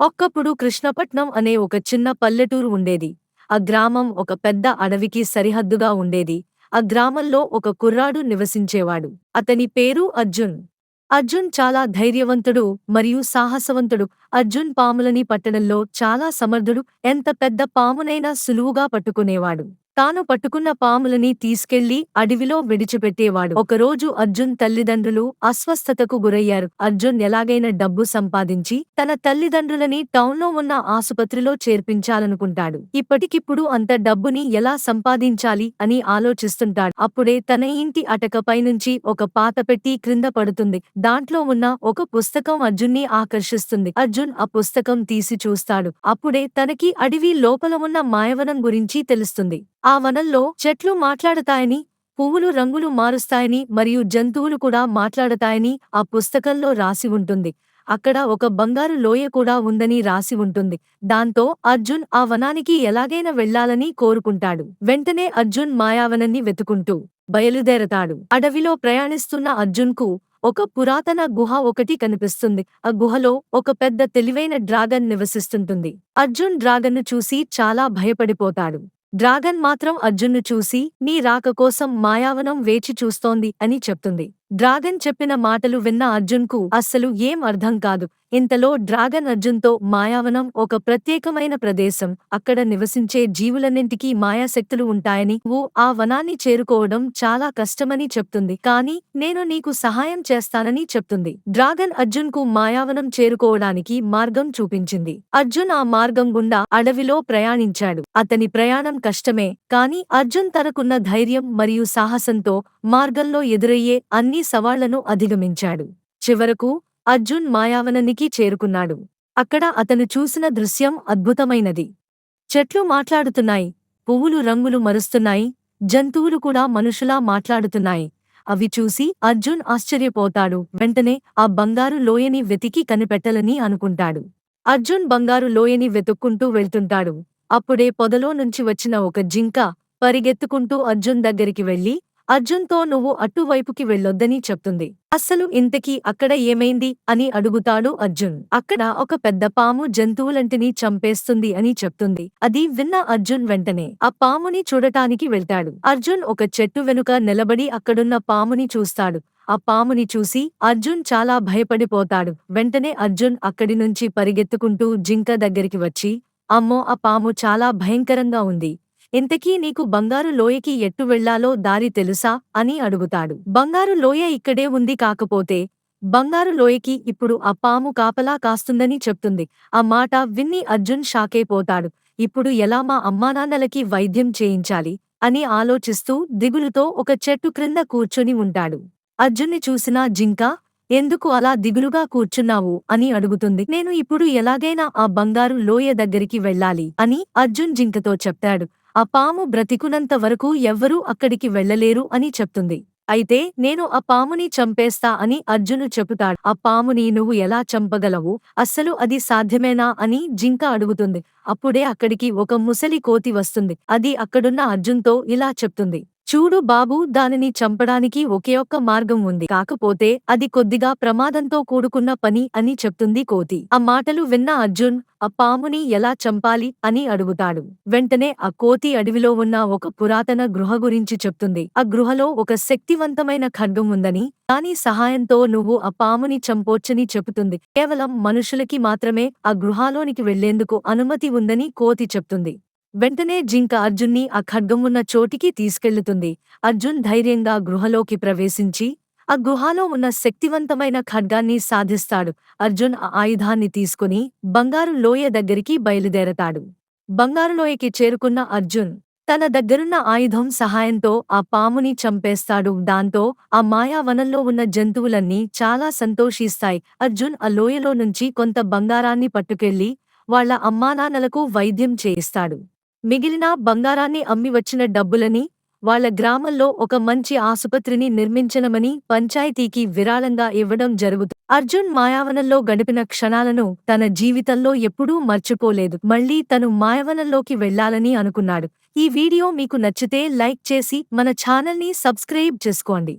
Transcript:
ఒక్కప్పుడు కృష్ణపట్నం అనే ఒక చిన్న పల్లెటూరు ఉండేది. ఆ గ్రామం ఒక పెద్ద అడవికి సరిహద్దుగా ఉండేది. ఆ గ్రామంలో ఒక కుర్రాడు నివసించేవాడు. అతని పేరు అర్జున్. అర్జున్ చాలా ధైర్యవంతుడు మరియు సాహసవంతుడు. అర్జున్ పాములని పట్టడంలో చాలా సమర్థుడు. ఎంత పెద్ద పామునైనా సులువుగా పట్టుకునేవాడు. తాను పట్టుకున్న పాములని తీసుకెళ్ళి అడవిలో విడిచిపెట్టేవాడు. ఒకరోజు అర్జున్ తల్లిదండ్రులు అస్వస్థతకు గురయ్యారు. అర్జున్ ఎలాగైనా డబ్బు సంపాదించి తన తల్లిదండ్రులని టౌన్లో ఉన్న ఆసుపత్రిలో చేర్పించాలనుకుంటాడు. ఇప్పటికిప్పుడు అంత డబ్బుని ఎలా సంపాదించాలి అని ఆలోచిస్తుంటాడు. అప్పుడే తన ఇంటి అటకపై నుంచి ఒక పాత పెట్టి క్రింద పడుతుంది. దాంట్లో ఉన్న ఒక పుస్తకం అర్జున్ని ఆకర్షిస్తుంది. అర్జున్ ఆ పుస్తకం తీసి చూస్తాడు. అప్పుడే తనకి అడవి లోపల ఉన్న మాయవనం గురించి తెలుస్తుంది. ఆ వనంలో చెట్లు మాట్లాడతాయని పువ్వులు రంగులు మారుస్తాయని మరియు జంతువులు కూడా మాట్లాడతాయని ఆ పుస్తకంలో రాసి ఉంటుంది. అక్కడ ఒక బంగారు లోయ కూడా ఉందని రాసి ఉంటుంది. దాంతో అర్జున్ ఆ వనానికి ఎలాగైనా వెళ్ళాలని కోరుకుంటాడు. వెంటనే అర్జున్ మాయావనాన్ని వెతుకుంటూ బయలుదేరతాడు. అడవిలో ప్రయాణిస్తున్న అర్జున్కు ఒక పురాతన గుహ ఒకటి కనిపిస్తుంది. ఆ గుహలో ఒక పెద్ద తెలివైన డ్రాగన్ నివసిస్తుంటుంది. అర్జున్ డ్రాగన్ను చూసి చాలా భయపడిపోతాడు. డ్రాగన్ మాత్రం అర్జున్ను చూసి నీ రాక కోసం మాయావనం వేచి చూస్తోంది అని చెప్తుంది. డ్రాగన్ చెప్పిన మాటలు విన్న అర్జున్కు అస్సలు ఏం అర్థం కాదు. ఇంతలో డ్రాగన్ అర్జున్తో మాయావనం ఒక ప్రత్యేకమైన ప్రదేశం. అక్కడ నివసించే జీవులన్నింటికీ మాయాశక్తులు ఉంటాయని ఓ ఆ వనాన్ని చేరుకోవడం చాలా కష్టమని చెప్తుంది. కానీ నేను నీకు సహాయం చేస్తానని చెప్తుంది. డ్రాగన్ అర్జున్కు మాయావనం చేరుకోవడానికి మార్గం చూపించింది. అర్జున్ ఆ మార్గం గుండా అడవిలో ప్రయాణించాడు. అతని ప్రయాణం కష్టమే కాని అర్జున్ తనకున్న ధైర్యం మరియు సాహసంతో మార్గంలో ఎదురయ్యే అన్ని సవాళ్ళను అధిగమించాడు. చివరకు అర్జున్ మాయావనానికి చేరుకున్నాడు. అక్కడ అతను చూసిన దృశ్యం అద్భుతమైనది. చెట్లు మాట్లాడుతున్నాయి. పువ్వులు రంగులు మరుస్తున్నాయి. జంతువులు కూడా మనుషులా మాట్లాడుతున్నాయి. అవి చూసి అర్జున్ ఆశ్చర్యపోతాడు. వెంటనే ఆ బంగారు లోయని వెతికి కనిపెట్టలని అనుకుంటాడు. అర్జున్ బంగారు లోయని వెతుక్కుంటూ వెళ్తుంటాడు. అప్పుడే పొదలో నుంచి వచ్చిన ఒక జింక పరిగెత్తుకుంటూ అర్జున్ దగ్గరికి వెళ్ళి అర్జున్తో నువ్వు అటువైపుకి వెళ్ళొద్దని చెప్తుంది. అస్సలు ఇంతకీ అక్కడ ఏమైంది? అని అడుగుతాడు అర్జున్. అక్కడ ఒక పెద్ద పాము జంతువులంటిని చంపేస్తుంది అని చెప్తుంది. అది విన్న అర్జున్ వెంటనే ఆ పాముని చూడటానికి వెళ్తాడు. అర్జున్ ఒక చెట్టు వెనుక నిలబడి అక్కడున్న పాముని చూస్తాడు. ఆ పాముని చూసి అర్జున్ చాలా భయపడిపోతాడు. వెంటనే అర్జున్ అక్కడి నుంచి పరిగెత్తుకుంటూ జింక దగ్గరికి వచ్చి అమ్మో ఆ పాము చాలా భయంకరంగా ఉంది. ఇంతకీ నీకు బంగారు లోయకి ఎట్టు వెళ్ళాలో దారి తెలుసా? అని అడుగుతాడు. బంగారు లోయ ఇక్కడే ఉంది కాకపోతే బంగారు లోయకి ఇప్పుడు ఆ పాము కాపలా కాస్తుందని చెప్తుంది. ఆ మాట విన్ని అర్జున్ షాకైపోతాడు ఇప్పుడు ఎలా మా అమ్మానాన్నలకి వైద్యం చేయించాలి? అని ఆలోచిస్తూ దిగులుతో ఒక చెట్టు క్రింద కూర్చొని ఉంటాడు. అర్జున్ని చూసినా జింక ఎందుకు అలా దిగులుగా కూర్చున్నావు? అని అడుగుతుంది. నేను ఇప్పుడు ఎలాగైనా ఆ బంగారు లోయ దగ్గరికి వెళ్ళాలి అని అర్జున్ జింకతో చెప్తాడు. ఆ పాము బ్రతికునంత వరకు ఎవ్వరూ అక్కడికి వెళ్ళలేరు అని చెప్తుంది. అయితే నేను ఆ పాముని చంపేస్తా అని అర్జును చెబుతాడు. ఆ పాముని నువ్వు ఎలా చంపగలవు? అస్సలు అది సాధ్యమేనా అని జింక అడుగుతుంది. అప్పుడే అక్కడికి ఒక ముసలి కోతి వస్తుంది. అది అక్కడున్న అర్జున్తో ఇలా చెప్తుంది. చూడు బాబూ దానిని చంపడానికి ఒకే ఒక్క మార్గం ఉంది. కాకపోతే అది కొద్దిగా ప్రమాదంతో కూడుకున్న పని అని చెప్తుంది కోతి. ఆ మాటలు విన్న అర్జున్ ఆ పాముని ఎలా చంపాలి? అని అడుగుతాడు. వెంటనే ఆ కోతి అడవిలో ఉన్న ఒక పురాతన గృహ గురించి చెప్తుంది. ఆ గృహలో ఒక శక్తివంతమైన ఖడ్గం ఉందని దాని సహాయంతో నువ్వు ఆ పాముని చంపొచ్చని చెబుతుంది. కేవలం మనుషులకి మాత్రమే ఆ గృహాలోనికి వెళ్ళేందుకు అనుమతి ఉందని కోతి చెప్తుంది. వెంటనే జింక అర్జున్ని ఆ ఖడ్గమున్న చోటికి తీసుకెళ్ళుతుంది. అర్జున్ ధైర్యంగా గృహలోకి ప్రవేశించి ఆ గుహాలో ఉన్న శక్తివంతమైన ఖడ్గాన్ని సాధిస్తాడు. అర్జున్ ఆ ఆయుధాన్ని తీసుకుని బంగారు లోయ దగ్గరికి బయలుదేరతాడు. బంగారు లోయకి చేరుకున్న అర్జున్ తన దగ్గరున్న ఆయుధం సహాయంతో ఆ పాముని చంపేస్తాడు. దాంతో ఆ మాయావనంలో ఉన్న జంతువులన్నీ చాలా సంతోషిస్తాయి. అర్జున్ ఆ లోయలో నుంచి కొంత బంగారాన్ని పట్టుకెళ్ళి వాళ్ళ అమ్మానాన్నలకు వైద్యం చేయిస్తాడు. మిగిలిన బంగారాన్ని అమ్మి వచ్చిన డబ్బులని వాళ్ళ గ్రామంలో ఒక మంచి ఆసుపత్రిని నిర్మించనమని పంచాయతీకి విరాళంగా ఇవ్వడం జరుగుతుంది అర్జున్ మాయావనంలో గడిపిన క్షణాలను తన జీవితంలో ఎప్పుడూ మర్చిపోలేదు. మళ్ళీ తను మాయావనంలోకి వెళ్ళాలని అనుకున్నాడు. ఈ వీడియో మీకు నచ్చితే లైక్ చేసి మన ఛానల్ని సబ్స్క్రైబ్ చేసుకోండి.